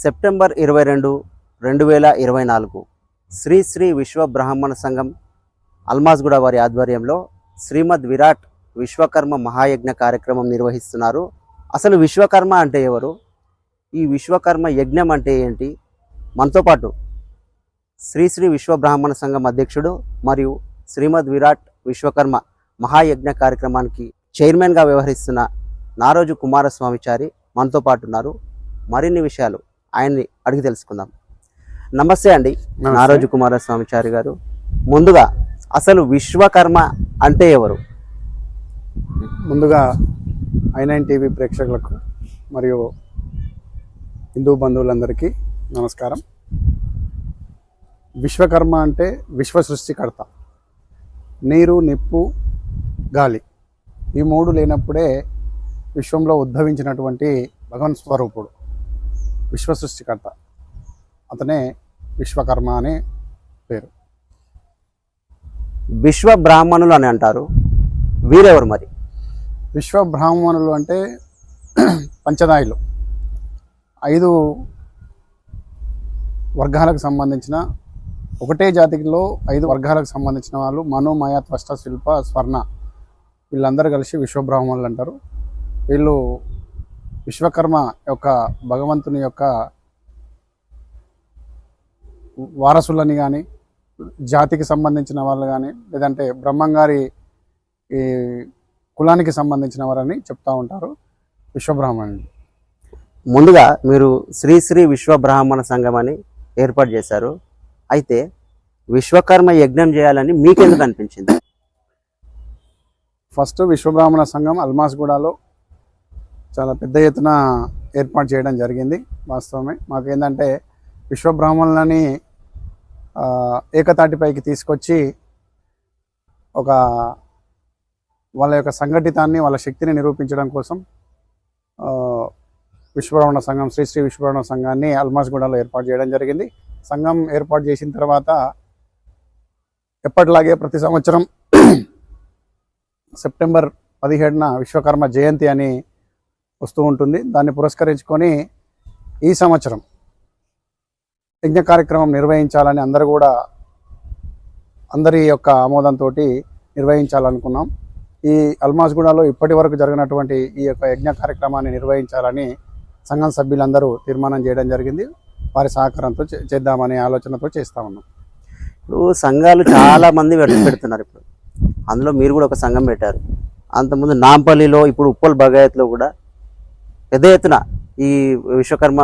September ఇరవై రెండు రెండు వేల ఇరవై నాలుగు. శ్రీ శ్రీ విశ్వ బ్రాహ్మణ సంఘం అల్మాజ్గూడ వారి ఆధ్వర్యంలో శ్రీమద్ విరాట్ విశ్వకర్మ మహాయజ్ఞ కార్యక్రమం నిర్వహిస్తున్నారు. అసలు విశ్వకర్మ అంటే ఎవరు? ఈ విశ్వకర్మ యజ్ఞం అంటే ఏంటి? మనతో పాటు శ్రీ శ్రీ విశ్వ బ్రాహ్మణ సంఘం అధ్యక్షుడు మరియు శ్రీమద్ విరాట్ విశ్వకర్మ మహాయజ్ఞ కార్యక్రమానికి చైర్మన్గా వ్యవహరిస్తున్న నారోజు కుమారస్వామిచారి మనతో పాటు ఉన్నారు. మరిన్ని విషయాలు ఆయన్ని అడిగి తెలుసుకుందాం. నమస్తే అండి. నారోజు కుమారస్వామిచారి గారు. ముందుగా అసలు విశ్వకర్మ అంటే ఎవరు? ముందుగా ఐ నైన్ టీవీ ప్రేక్షకులకు మరియు హిందూ బంధువులందరికీ నమస్కారం. విశ్వకర్మ అంటే విశ్వ సృష్టికర్త. నీరు నిప్పు గాలి ఈ మూడు లేనప్పుడే విశ్వంలో ఉద్భవించినటువంటి భగవన్ స్వరూపుడు. విశ్వ సృష్టికర్త అతనే విశ్వకర్మ అనే పేరు. విశ్వ బ్రాహ్మణులు అని అంటారు. వీరెవరు మరి? విశ్వ బ్రాహ్మణులు అంటే పంచదాయిలు. ఐదు వర్గాలకు సంబంధించిన ఒకటే జాతిలో ఐదు వర్గాలకు సంబంధించిన వాళ్ళు మను మాయ త్వష్ట శిల్ప స్వర్ణ. వీళ్ళందరూ కలిసి విశ్వబ్రాహ్మణులు అంటారు. వీళ్ళు విశ్వకర్మ యొక్క భగవంతుని యొక్క వారసులని కానీ జాతికి సంబంధించిన వాళ్ళు కానీ లేదంటే బ్రహ్మంగారి ఈ కులానికి సంబంధించిన వారని చెప్తా ఉంటారు విశ్వబ్రాహ్మణులు. ముందుగా మీరు శ్రీ శ్రీ విశ్వ బ్రాహ్మణ సంఘం అని ఏర్పాటు చేశారు. అయితే విశ్వకర్మ యజ్ఞం చేయాలని మీకెందుకు అనిపించింది? ఫస్ట్ విశ్వబ్రాహ్మణ సంఘం అల్మాస్గూడలో చాలా పెద్ద ఎత్తున ఏర్పాటు చేయడం జరిగింది వాస్తవమే. మాకేంటంటే విశ్వబ్రాహ్మణులని ఏకతాటిపైకి తీసుకొచ్చి ఒక వాళ్ళ యొక్క సంఘటితాన్ని వాళ్ళ శక్తిని నిరూపించడం కోసం విశ్వబ్రహ్మణ సంఘం శ్రీ శ్రీ విశ్వబ్రాహ్మణ సంఘాన్ని అల్మాస్గూడలో ఏర్పాటు చేయడం జరిగింది. సంఘం ఏర్పాటు చేసిన తర్వాత ఎప్పటిలాగే ప్రతి సంవత్సరం సెప్టెంబర్ పదిహేడున విశ్వకర్మ జయంతి అని వస్తూ ఉంటుంది. దాన్ని పురస్కరించుకొని ఈ సంవత్సరం యజ్ఞ కార్యక్రమం నిర్వహించాలని అందరూ కూడా అందరి యొక్క ఆమోదంతో నిర్వహించాలనుకున్నాం. ఈ అల్మాజ్గూడలో ఇప్పటి వరకు జరిగినటువంటి ఈ యొక్క యజ్ఞ కార్యక్రమాన్ని నిర్వహించాలని సంఘం సభ్యులందరూ తీర్మానం చేయడం జరిగింది. వారి సహకారంతో చే- చేద్దామనే ఆలోచనతో చేస్తా ఉన్నాం. ఇప్పుడు సంఘాలు చాలా మంది పెడుతున్నారు ఇప్పుడు. అందులో మీరు కూడా ఒక సంఘం పెట్టారు. అంతకుముందు నాంపల్లిలో ఇప్పుడు ఉప్పల్ బగాయత్లో కూడా పెద్ద ఎత్తున ఈ విశ్వకర్మ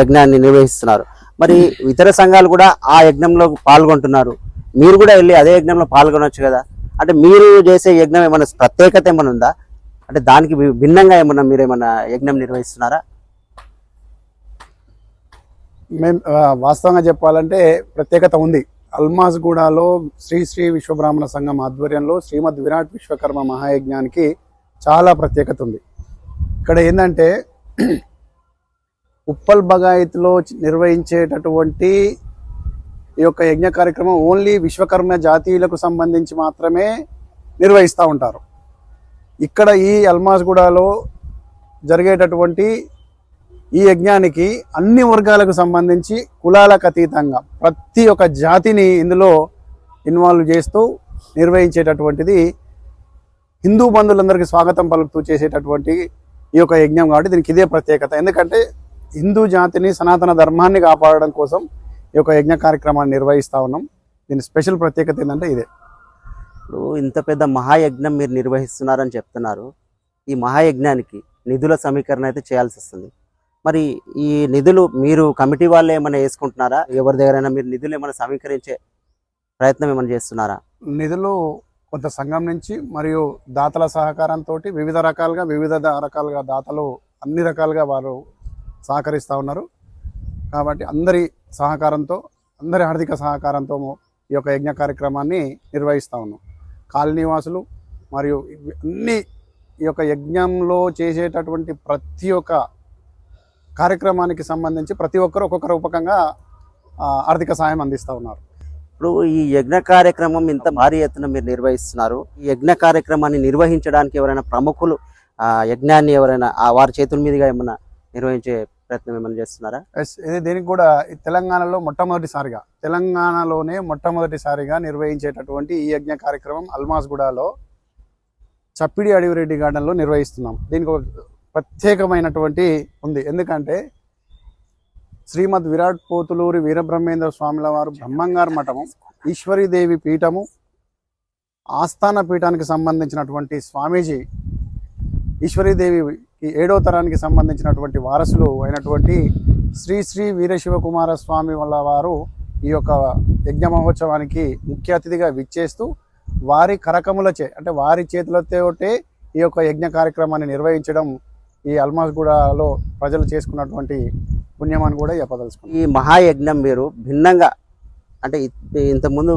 యజ్ఞాన్ని నిర్వహిస్తున్నారు. మరి ఇతర సంఘాలు కూడా ఆ యజ్ఞంలో పాల్గొంటున్నారు. మీరు కూడా వెళ్ళి అదే యజ్ఞంలో పాల్గొనవచ్చు కదా. అంటే మీరు చేసే యజ్ఞం ఏమైనా ప్రత్యేకత ఏమైనా ఉందా? అంటే దానికి భిన్నంగా ఏమన్నా మీరు ఏమన్నా యజ్ఞం నిర్వహిస్తున్నారా? మేము వాస్తవంగా చెప్పాలంటే ప్రత్యేకత ఉంది. అల్మాజ్గూడలో శ్రీ శ్రీ విశ్వబ్రాహ్మణ సంఘం ఆధ్వర్యంలో శ్రీమద్ విరాట్ విశ్వకర్మ మహాయజ్ఞానికి చాలా ప్రత్యేకత ఉంది. ఇక్కడ ఏంటంటే ఉప్పల్ బగాయత్లో నిర్వహించేటటువంటి ఈ యొక్క యజ్ఞ కార్యక్రమం ఓన్లీ విశ్వకర్మ జాతీయులకు సంబంధించి మాత్రమే నిర్వహిస్తూ ఉంటారు. ఇక్కడ ఈ అల్మాస్గూడలో జరిగేటటువంటి ఈ యజ్ఞానికి అన్ని వర్గాలకు సంబంధించి కులాలకు అతీతంగా ప్రతి ఒక్క జాతిని ఇందులో ఇన్వాల్వ్ చేస్తూ నిర్వహించేటటువంటిది హిందూ బంధువులందరికీ స్వాగతం పలుకుతూ చేసేటటువంటి ఈ యొక్క యజ్ఞం కాబట్టి దీనికి ఇదే ప్రత్యేకత. ఎందుకంటే హిందూ జాతిని సనాతన ధర్మాన్ని కాపాడడం కోసం ఈ యొక్క యజ్ఞ కార్యక్రమాన్ని నిర్వహిస్తా ఉన్నాం. దీని స్పెషల్ ప్రత్యేకత ఏంటంటే ఇదే. ఇప్పుడు ఇంత పెద్ద మహాయజ్ఞం మీరు నిర్వహిస్తున్నారని చెప్తున్నారు. ఈ మహాయజ్ఞానికి నిధుల సమీకరణ అయితే చేయాల్సి వస్తుంది. మరి ఈ నిధులు మీరు కమిటీ వాళ్ళు ఏమైనా వేసుకుంటున్నారా? ఎవరి దగ్గరైనా మీరు నిధులు ఏమైనా సమీకరించే ప్రయత్నం ఏమైనా చేస్తున్నారా? నిధులు కొంత సంఘం నుంచి మరియు దాతల సహకారంతో వివిధ రకాలుగా వివిధ రకాలుగా దాతలు అన్ని రకాలుగా వారు సహకరిస్తూ ఉన్నారు. కాబట్టి అందరి సహకారంతో అందరి ఆర్థిక సహకారంతో ఈ యొక్క యజ్ఞ కార్యక్రమాన్ని నిర్వహిస్తూ ఉన్నాం. కాలనీవాసులు మరియు అన్ని ఈ యొక్క యజ్ఞంలో చేసేటటువంటి ప్రతి ఒక్క కార్యక్రమానికి సంబంధించి ప్రతి ఒక్కరు ఒక్కొక్క రూపకంగా ఆర్థిక సాయం అందిస్తూ ఉన్నారు. ఇప్పుడు ఈ యజ్ఞ కార్యక్రమం ఇంత భారీ ఎత్తున మీరు నిర్వహిస్తున్నారు. ఈ యజ్ఞ కార్యక్రమాన్ని నిర్వహించడానికి ఎవరైనా ప్రముఖులు ఆ యజ్ఞాన్ని ఎవరైనా వారి చేతుల మీదుగా ఏమైనా నిర్వహించే ప్రయత్నం ఏమైనా చేస్తున్నారా? ఎస్ ఇది దీనికి కూడా తెలంగాణలో మొట్టమొదటిసారిగా తెలంగాణలోనే మొట్టమొదటిసారిగా నిర్వహించేటటువంటి ఈ యజ్ఞ కార్యక్రమం అల్మాస్గూడలో చప్పిడి అడవిరెడ్డి గార్డెన్లో నిర్వహిస్తున్నాం. దీనికి ఒక ప్రత్యేకమైనటువంటి ఉంది. ఎందుకంటే శ్రీమద్ విరాట్ పోతులూరి వీరబ్రహ్మేంద్ర స్వాముల వారు బ్రహ్మంగారు మఠము ఈశ్వరీదేవి పీఠము ఆస్థాన పీఠానికి సంబంధించినటువంటి స్వామీజీ ఈశ్వరీదేవికి ఏడో తరానికి సంబంధించినటువంటి వారసులు అయినటువంటి శ్రీ శ్రీ వీరశివకుమార స్వామి వల్ల వారు ఈ యొక్క యజ్ఞ మహోత్సవానికి ముఖ్య అతిథిగా విచ్చేస్తూ వారి కరకములచే అంటే వారి చేతులతోటే ఈ యొక్క యజ్ఞ కార్యక్రమాన్ని నిర్వహించడం ఈ అల్మాస్గూడలో ప్రజలు చేసుకున్నటువంటి పుణ్యం అని కూడా చెప్పదలుచుకున్నాం. ఈ మహాయజ్ఞం మీరు భిన్నంగా అంటే ఇంతకుముందు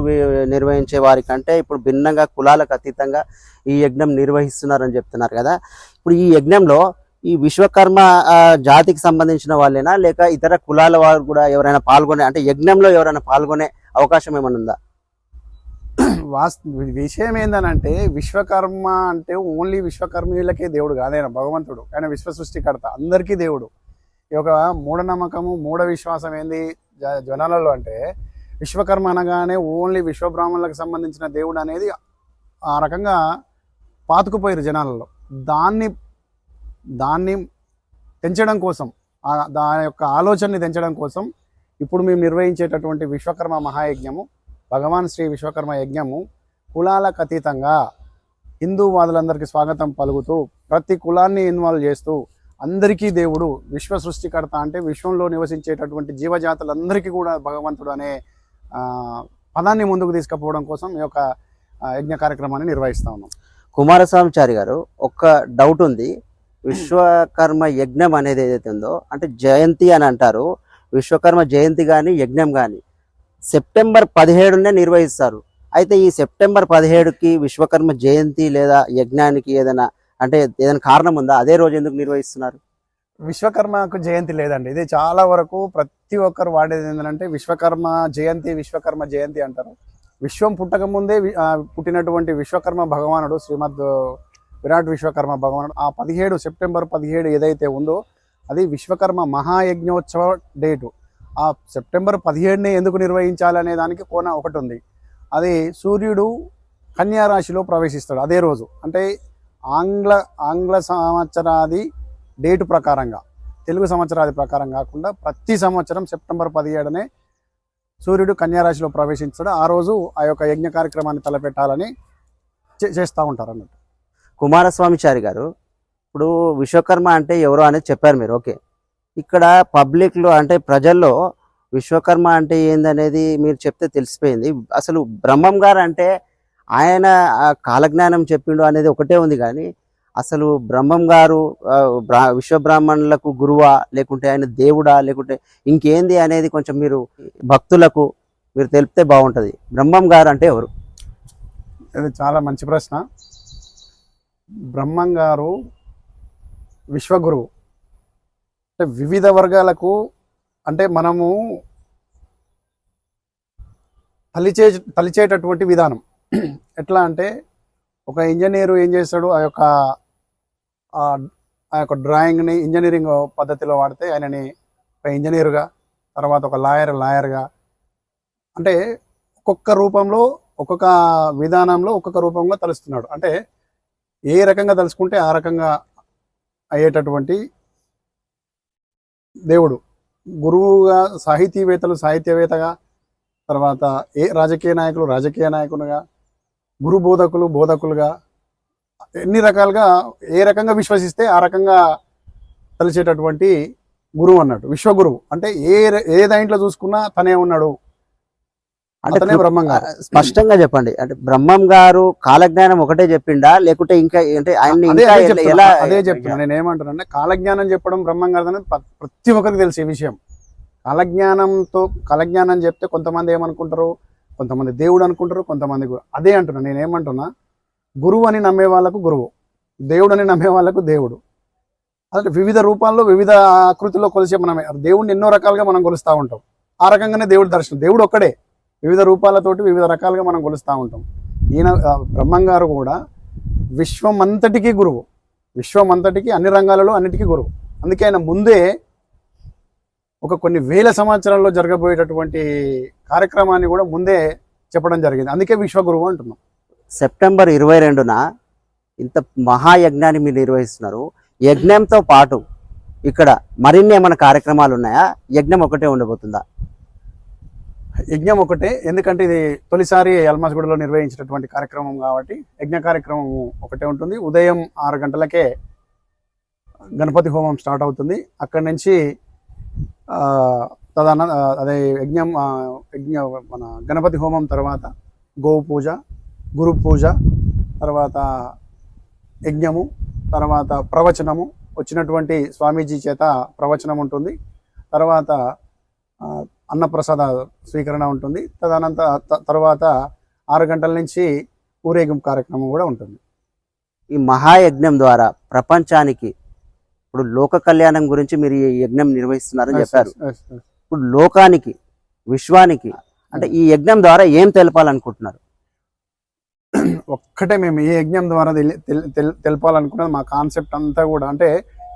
నిర్వహించే వారికంటే ఇప్పుడు భిన్నంగా కులాలకు అతీతంగా ఈ యజ్ఞం నిర్వహిస్తున్నారని చెప్తున్నారు కదా. ఇప్పుడు ఈ యజ్ఞంలో ఈ విశ్వకర్మ జాతికి సంబంధించిన వాళ్ళేనా? లేక ఇతర కులాల వారు కూడా ఎవరైనా పాల్గొనే అంటే యజ్ఞంలో ఎవరైనా పాల్గొనే అవకాశం ఏమైనా ఉందా? వాస్ విషయం ఏందనంటే విశ్వకర్మ అంటే ఓన్లీ విశ్వకర్మీయులకే దేవుడు కాదైన? భగవంతుడు ఆయన విశ్వ సృష్టికర్త అందరికీ దేవుడు. ఈ యొక్క మూఢనమ్మకము మూఢ విశ్వాసం ఏంది జనాలలో అంటే విశ్వకర్మ అనగానే ఓన్లీ విశ్వబ్రాహ్మణులకు సంబంధించిన దేవుడు అనేది ఆ రకంగా పాతుకుపోయారు జనాలలో. దాన్ని దాన్ని తెంచడం కోసం దాని యొక్క ఆలోచనని తెంచడం కోసం ఇప్పుడు మేము నిర్వహించేటటువంటి విశ్వకర్మ మహాయజ్ఞము భగవాన్ శ్రీ విశ్వకర్మ యజ్ఞము కులాలకు అతీతంగా హిందూవాదులందరికీ స్వాగతం పలుకుతూ ప్రతి కులాన్ని ఇన్వాల్వ్ చేస్తూ అందరికీ దేవుడు విశ్వ సృష్టికర్త అంటే విశ్వంలో నివసించేటటువంటి జీవజాతులందరికీ కూడా భగవంతుడు అనే పదాన్ని ముందుకు తీసుకుపోవడం కోసం ఈ యొక్క యజ్ఞ కార్యక్రమాన్ని నిర్వహిస్తా ఉన్నాం. కుమారస్వామిచారి గారు ఒక్క డౌట్ ఉంది. విశ్వకర్మ యజ్ఞం అనేది ఏదైతే ఉందో అంటే జయంతి అని అంటారు. విశ్వకర్మ జయంతి కానీ యజ్ఞం కానీ సెప్టెంబర్ పదిహేడునే నిర్వహిస్తారు. అయితే ఈ సెప్టెంబర్ పదిహేడుకి విశ్వకర్మ జయంతి లేదా యజ్ఞానికి ఏదైనా అంటే ఏదైనా కారణం ఉందా? అదే రోజు ఎందుకు నిర్వహిస్తున్నారు? విశ్వకర్మకు జయంతి లేదండి. ఇది చాలా వరకు ప్రతి ఒక్కరు వాడేది ఏంటంటే విశ్వకర్మ జయంతి విశ్వకర్మ జయంతి అంటారు. విశ్వం పుట్టక ముందే పుట్టినటువంటి విశ్వకర్మ భగవానుడు శ్రీమద్ విరాట్ విశ్వకర్మ భగవానుడు ఆ పదిహేడు సెప్టెంబర్ పదిహేడు ఏదైతే ఉందో అది విశ్వకర్మ మహాయజ్ఞోత్సవ డేటు. ఆ సెప్టెంబర్ పదిహేడునే ఎందుకు నిర్వహించాలనే దానికి కోన ఒకటి ఉంది. అది సూర్యుడు కన్యారాశిలో ప్రవేశిస్తాడు అదే రోజు. అంటే ఆంగ్ల ఆంగ్ల సంవత్సరాది డేటు ప్రకారంగా తెలుగు సంవత్సరాది ప్రకారం కాకుండా ప్రతి సంవత్సరం సెప్టెంబర్ పదిహేడునే సూర్యుడు కన్యారాశిలో ప్రవేశించడం. ఆ రోజు ఆ యొక్క యజ్ఞ కార్యక్రమాన్ని తలపెట్టాలని చే- చేస్తూ ఉంటారు అన్నట్టు కుమారస్వామిచారి గారు ఇప్పుడు విశ్వకర్మ అంటే ఎవరో అనేది చెప్పారు మీరు ఓకే. ఇక్కడ పబ్లిక్లో అంటే ప్రజల్లో విశ్వకర్మ అంటే ఏందనేది మీరు చెప్తే తెలిసిపోయింది. అసలు బ్రహ్మం గారు అంటే ఆయన కాలజ్ఞానం చెప్పిండు అనేది ఒకటే ఉంది కానీ అసలు బ్రహ్మం గారు విశ్వబ్రాహ్మణులకు గురువా లేకుంటే ఆయన దేవుడా లేకుంటే ఇంకేంది అనేది కొంచెం మీరు భక్తులకు మీరు తెలిపితే బాగుంటుంది. బ్రహ్మం గారు అంటే ఎవరు? ఇది చాలా మంచి ప్రశ్న. బ్రహ్మం గారు విశ్వగురువు. అంటే వివిధ వర్గాలకు అంటే మనము తలిచే తలిచేటటువంటి విధానం. ఎట్లా అంటే ఒక ఇంజనీరు ఏం చేస్తాడు ఆ యొక్క ఆ ఆ యొక్క డ్రాయింగ్ని ఇంజనీరింగ్ పద్ధతిలో వాడితే ఆయనని ఒక ఇంజనీరుగా తర్వాత ఒక లాయర్ లాయర్గా. అంటే ఒక్కొక్క రూపంలో ఒక్కొక్క విధానంలో ఒక్కొక్క రూపంలో తలుస్తున్నాడు. అంటే ఏ రకంగా తలుచుకుంటే ఆ రకంగా అయ్యేటటువంటి దేవుడు. గురువుగా సాహితీవేత్తలు సాహిత్యవేత్తగా తర్వాత ఏ రాజకీయ నాయకులు రాజకీయ నాయకునిగా గురు బోధకులు బోధకులుగా ఎన్ని రకాలుగా ఏ రకంగా విశ్వసిస్తే ఆ రకంగా తలిచేటటువంటి గురువు అన్నట్టు విశ్వగురువు. అంటే ఏ ఏ దాంట్లో చూసుకున్నా తనే ఉన్నాడు. అంటే అతనే బ్రహ్మం గారు. స్పష్టంగా చెప్పండి. అంటే బ్రహ్మం గారు కాలజ్ఞానం ఒకటే చెప్పిండా? లేకుంటే ఇంకా అంటే ఆయన్ని అదే ఎలా- చెప్తున్నా. ఎలా అదే చెప్తున్నా. నేను ఏమంటున్నా కాలజ్ఞానం చెప్పడం బ్రహ్మం గారు అనేది ప్ర- ప్రతి ఒక్కరికి తెలిసే విషయం. కాలజ్ఞానంతో కాలజ్ఞానం చెప్తే కొంతమంది ఏమనుకుంటారు? కొంతమంది దేవుడు అనుకుంటారు కొంతమంది గురు అదే అంటున్నా నేను ఏమంటున్నా గురువు అని నమ్మే వాళ్ళకు గురువు దేవుడు అని నమ్మే వాళ్ళకు దేవుడు. అంటే వివిధ రూపాల్లో వివిధ ఆకృతిలో కొలిసే మనం దేవుడిని ఎన్నో రకాలుగా మనం కొలుస్తూ ఉంటాం. ఆ రకంగానే దేవుడి దర్శనం. దేవుడు ఒక్కడే. వివిధ రూపాలతోటి వివిధ రకాలుగా మనం కొలుస్తూ ఉంటాం. ఈయన బ్రహ్మంగారు బ్రహ్మం గారు కూడా విశ్వమంతటికీ గురువు. విశ్వం అన్ని రంగాలలో అన్నిటికీ గురువు. అందుకే ఆయన ముందే ఒక కొన్ని వేల సంవత్సరాల్లో జరగబోయేటటువంటి కార్యక్రమాన్ని కూడా ముందే చెప్పడం జరిగింది. అందుకే విశ్వగురువు అంటున్నాం. సెప్టెంబర్ ఇరవై రెండున ఇంత మహాయజ్ఞాన్ని మీరు నిర్వహిస్తున్నారు. యజ్ఞంతో పాటు ఇక్కడ మరిన్ని ఏమైనా కార్యక్రమాలు ఉన్నాయా? యజ్ఞం ఒకటే ఉండబోతుందా? యజ్ఞం ఒకటే ఎందుకంటే ఇది తొలిసారి అల్మాస్గూడలో నిర్వహించినటువంటి కార్యక్రమం కాబట్టి యజ్ఞ కార్యక్రమం ఒకటే ఉంటుంది. ఉదయం ఆరు గంటలకే గణపతి హోమం స్టార్ట్ అవుతుంది. అక్కడి నుంచి తదన అదే యజ్ఞం యజ్ఞ మన గణపతి హోమం తర్వాత గోవు పూజ గురు పూజ తర్వాత యజ్ఞము తర్వాత ప్రవచనము వచ్చినటువంటి స్వామీజీ చేత ప్రవచనం ఉంటుంది. తర్వాత అన్నప్రసాద స్వీకరణ ఉంటుంది. తదనంత త- తర్వాత ఆరు గంటల నుంచి ఊరేగింపు కార్యక్రమం కూడా ఉంటుంది. ఈ మహాయజ్ఞం ద్వారా ప్రపంచానికి ఇప్పుడు లోక కళ్యాణం గురించి మీరు ఈ యజ్ఞం నిర్వహిస్తున్నారని చెప్పారు. ఇప్పుడు లోకానికి విశ్వానికి అంటే ఈ యజ్ఞం ద్వారా ఏం తెలపాలనుకుంటున్నారు? ఒక్కటే మేము ఈ యజ్ఞం ద్వారా తెలి- తెల్- తెల్- తెలపాలనుకున్నది మా కాన్సెప్ట్ అంతా కూడా అంటే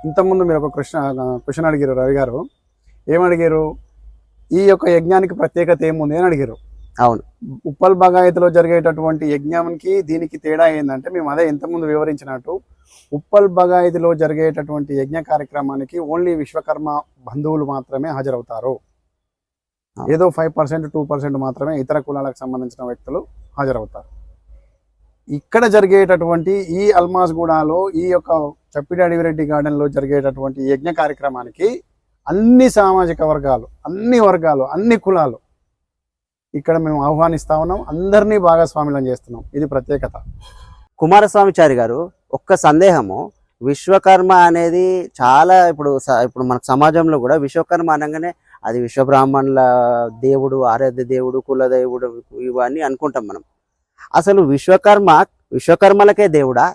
ఇంతకుముందు మీరు ఒక క్వశ్చన్ క్వశ్చన్ అడిగారు రవి గారు. ఏమడిగారు? ఈ యొక్క యజ్ఞానికి ప్రత్యేకత ఏముంది అని అడిగారు. అవును. ఉప్పల్ బగాయతలో జరిగేటటువంటి యజ్ఞానికి దీనికి తేడా ఏంటంటే మేము అదే ఇంతకుముందు వివరించినట్టు ఉప్పల్ బగాయతిలో జరిగేటటువంటి యజ్ఞ కార్యక్రమానికి ఓన్లీ విశ్వకర్మ బంధువులు మాత్రమే హాజరవుతారు. ఏదో ఫైవ్ పర్సెంట్ టూ పర్సెంట్ మాత్రమే ఇతర కులాలకు సంబంధించిన వ్యక్తులు హాజరవుతారు. ఇక్కడ జరిగేటటువంటి ఈ అల్మాస్గూడలో ఈ యొక్క చప్పిడి అడివిరెడ్డి గార్డెన్లో జరిగేటటువంటి యజ్ఞ కార్యక్రమానికి అన్ని సామాజిక వర్గాలు అన్ని వర్గాలు అన్ని కులాలు ఇక్కడ మేము ఆహ్వానిస్తా ఉన్నాం. అందరినీ భాగస్వాములను చేస్తున్నాం. ఇది ప్రత్యేకత. కుమారస్వామిచారి గారు ఒక్క సందేహము. విశ్వకర్మ అనేది చాలా ఇప్పుడు స- ఇప్పుడు మన సమాజంలో కూడా విశ్వకర్మ అనగానే అది విశ్వబ్రాహ్మణుల దేవుడు ఆరాధ్య దేవుడు కుల దేవుడు ఇవన్నీ అనుకుంటాం మనం. అసలు విశ్వకర్మ విశ్వకర్మలకే దేవుడా?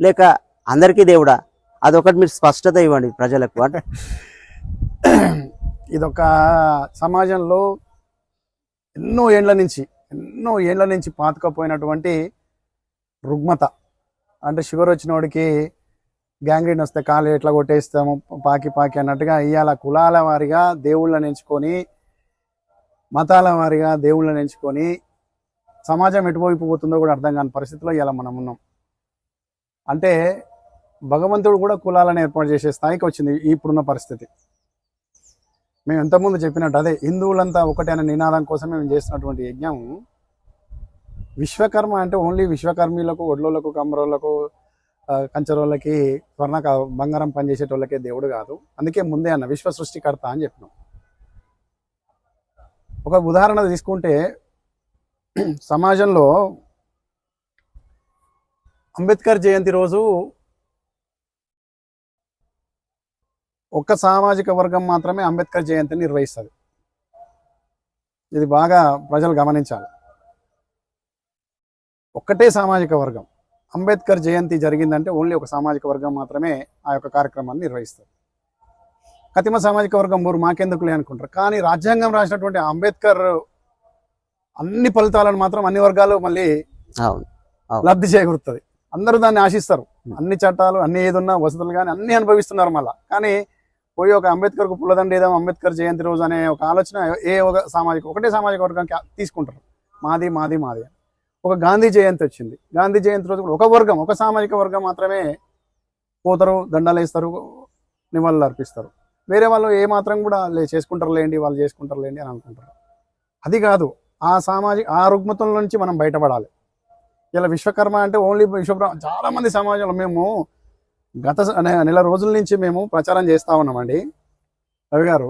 లేక అందరికీ దేవుడా? అదొకటి మీరు స్పష్టత ఇవ్వండి ప్రజలకు. అంటే ఇదొక సమాజంలో ఎన్నో ఏండ్ల నుంచి ఎన్నో ఏండ్ల నుంచి పాతుకపోయినటువంటి రుగ్మత. అంటే షుగర్ వచ్చినోడికి గ్యాంగ్రీన్ వస్తే కాలు ఎట్లా కొట్టేస్తాము? పాకి పాకి అన్నట్టుగా ఇవాళ కులాల వారిగా దేవుళ్ళని ఎంచుకొని మతాల వారిగా దేవుళ్ళని ఎంచుకొని సమాజం ఎటువైపు పోతుందో కూడా అర్థం కాని పరిస్థితిలో ఇలా మనం ఉన్నాం. అంటే భగవంతుడు కూడా కులాలను ఏర్పాటు చేసే స్థాయికి వచ్చింది ఇప్పుడున్న పరిస్థితి. మేము ఎంతకుముందు చెప్పినట్టు అదే హిందువులంతా ఒకటే అనే నినాదం కోసం మేము చేసినటువంటి యజ్ఞం విశ్వకర్మ అంటే ఓన్లీ విశ్వకర్మీలకు ఒడ్లోలకు కమ్మరోళ్ళకు కంచరోళ్ళకి స్వర్ణ క- బంగారం పనిచేసేటోళ్ళకే దేవుడు కాదు. అందుకే ముందే అన్న విశ్వ సృష్టికర్త అని చెప్పినాం. ఒక ఉదాహరణ తీసుకుంటే సమాజంలో అంబేద్కర్ జయంతి రోజు ఒక్క సామాజిక వర్గం మాత్రమే అంబేద్కర్ జయంతిని నిర్వహిస్తుంది. ఇది బాగా ప్రజలు గమనించాలి. ఒక్కటే సామాజిక వర్గం. అంబేద్కర్ జయంతి జరిగిందంటే ఓన్లీ ఒక సామాజిక వర్గం మాత్రమే ఆ యొక్క కార్యక్రమాన్ని నిర్వహిస్తారు. కతిమ సామాజిక వర్గం ఊరు మాకెందుకులే అనుకుంటారు. కానీ రాజ్యాంగం రాసినటువంటి అంబేద్కర్ అన్ని ఫలితాలను మాత్రం అన్ని వర్గాలు మళ్ళీ లబ్ధి చేకూరుతుంది. అందరూ దాన్ని ఆశిస్తారు. అన్ని చట్టాలు అన్ని ఏదున్నా వసతులు కానీ అన్ని అనుభవిస్తున్నారు మళ్ళా. కానీ పోయి ఒక అంబేద్కర్కు పుల్లదండ ఏదో అంబేద్కర్ జయంతి రోజు అనే ఒక ఆలోచన ఏ ఒక సామాజిక ఒకటే సామాజిక వర్గానికి తీసుకుంటారు. మాది మాది మాది అని. ఒక గాంధీ జయంతి వచ్చింది. గాంధీ జయంతి రోజు కూడా ఒక వర్గం ఒక సామాజిక వర్గం మాత్రమే పోతారు దండాలు వేస్తారు నివాళులు అర్పిస్తారు. వేరే వాళ్ళు ఏ మాత్రం కూడా లే చేసుకుంటారు లేండి వాళ్ళు చేసుకుంటారు లేండి అని అనుకుంటారు. అది కాదు ఆ సామాజిక ఆ రుగ్మతుల నుంచి మనం బయటపడాలి. ఇలా విశ్వకర్మ అంటే ఓన్లీ విశ్వకర్మ చాలామంది సమాజంలో మేము గత నెల రోజుల నుంచి మేము ప్రచారం చేస్తా ఉన్నామండి. రవి గారు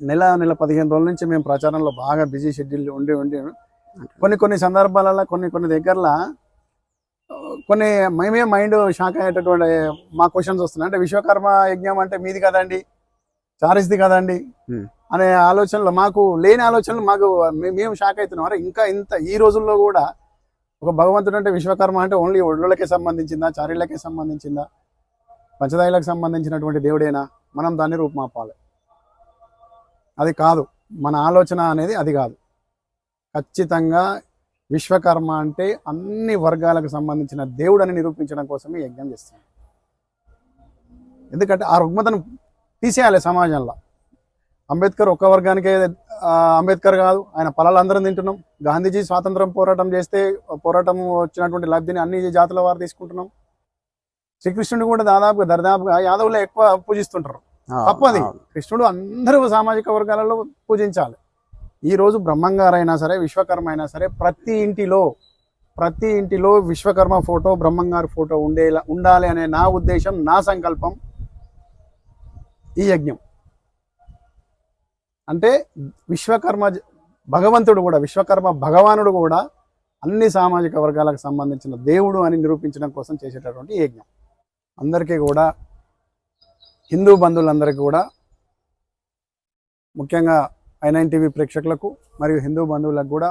నెల నెల పదిహేను రోజుల నుంచి మేము ప్రచారంలో బాగా బిజీ షెడ్యూల్ ఉండి ఉండి కొన్ని కొన్ని సందర్భాలలో కొన్ని కొన్ని దగ్గరలో కొన్ని మేమే మైండ్ షాక్ అయ్యేటటువంటి మా క్వశ్చన్స్ వస్తున్నాయి. అంటే విశ్వకర్మ యజ్ఞం అంటే మీది కదండి చారిస్ది కదండి. అనే ఆలోచనలు మాకు లేని ఆలోచనలు మాకు మేము షాక్ అవుతున్నాం. అరే ఇంకా ఇంత ఈ రోజుల్లో కూడా ఒక భగవంతుడు అంటే విశ్వకర్మ అంటే ఓన్లీ ఒళ్ళకే సంబంధించిందా చారీలకే సంబంధించిందా పంచదాయిలకు సంబంధించినటువంటి దేవుడేనా? మనం దాన్ని రూపుమాపాలి. అది కాదు. మన ఆలోచన అనేది అది కాదు. ఖచ్చితంగా విశ్వకర్మ అంటే అన్ని వర్గాలకు సంబంధించిన దేవుడని నిరూపించడం కోసమే యజ్ఞం చేస్తున్నాం. ఎందుకంటే ఆ రుగ్మతను తీసేయాలి సమాజంలో. అంబేద్కర్ ఒక్క వర్గానికే అంబేద్కర్ కాదు ఆయన పొలాలు అందరం తింటున్నాం. గాంధీజీ స్వాతంత్రం పోరాటం చేస్తే పోరాటం వచ్చినటువంటి లబ్ధిని అన్ని జాతుల వారు తీసుకుంటున్నాం. శ్రీకృష్ణుడు కూడా దాదాపుగా దరిదాపుగా యాదవులు ఎక్కువ పూజిస్తుంటారు. తప్పది. కృష్ణుడు అందరూ సామాజిక వర్గాలలో పూజించాలి. ఈ రోజు బ్రహ్మంగారైనా సరే విశ్వకర్మ అయినా సరే ప్రతి ఇంటిలో ప్రతి ఇంటిలో విశ్వకర్మ ఫోటో బ్రహ్మంగారు ఫోటో ఉండేలా ఉండాలి అనే నా ఉద్దేశం నా సంకల్పం ఈ యజ్ఞం. అంటే విశ్వకర్మ భగవంతుడు కూడా విశ్వకర్మ భగవానుడు కూడా అన్ని సామాజిక వర్గాలకు సంబంధించిన దేవుడు అని నిరూపించడం కోసం చేసేటటువంటి యజ్ఞం. అందరికీ కూడా హిందూ బంధువులందరికీ కూడా ముఖ్యంగా ఐనైన్ టీవీ ప్రేక్షకులకు మరియు హిందూ బంధువులకు కూడా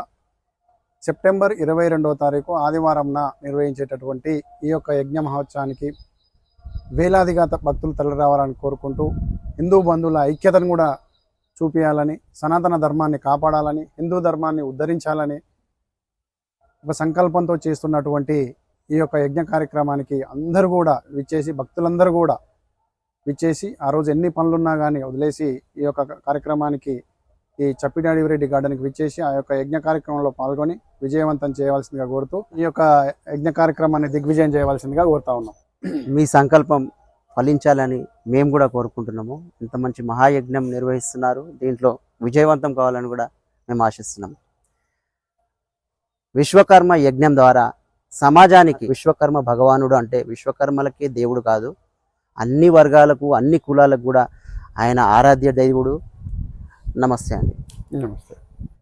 సెప్టెంబర్ ఇరవై రెండవ తారీఖు ఆదివారంన నిర్వహించేటటువంటి ఈ యొక్క యజ్ఞ మహోత్సవానికి వేలాదిగా భక్తులు తరలిరావాలని కోరుకుంటూ హిందూ బంధువుల ఐక్యతను కూడా చూపించాలని సనాతన ధర్మాన్ని కాపాడాలని హిందూ ధర్మాన్ని ఉద్ధరించాలని ఒక సంకల్పంతో చేస్తున్నటువంటి ఈ యొక్క యజ్ఞ కార్యక్రమానికి అందరూ కూడా విచ్చేసి భక్తులందరూ కూడా విచ్చేసి ఆ రోజు ఎన్ని పనులున్నా కానీ వదిలేసి ఈ యొక్క కార్యక్రమానికి ఈ చప్పిడాడిరెడ్డి గార్డెన్కి విచ్చేసి ఆ యొక్క యజ్ఞ కార్యక్రమంలో పాల్గొని విజయవంతం చేయవలసిందిగా కోరుతూ ఈ యొక్క యజ్ఞ కార్యక్రమాన్ని దిగ్విజయం చేయవలసిందిగా కోరుతా ఉన్నాం. మీ సంకల్పం ఫలించాలని మేము కూడా కోరుకుంటున్నాము. ఇంత మంచి మహాయజ్ఞం నిర్వహిస్తున్నారు. దీంట్లో విజయవంతం కావాలని కూడా మేము ఆశిస్తున్నాం. విశ్వకర్మ యజ్ఞం ద్వారా సమాజానికి విశ్వకర్మ భగవానుడు అంటే విశ్వకర్మలకే దేవుడు కాదు అన్ని వర్గాలకు అన్ని కులాలకు కూడా ఆయన ఆరాధ్య దేవుడు నమస్తే అండి. నమస్తే.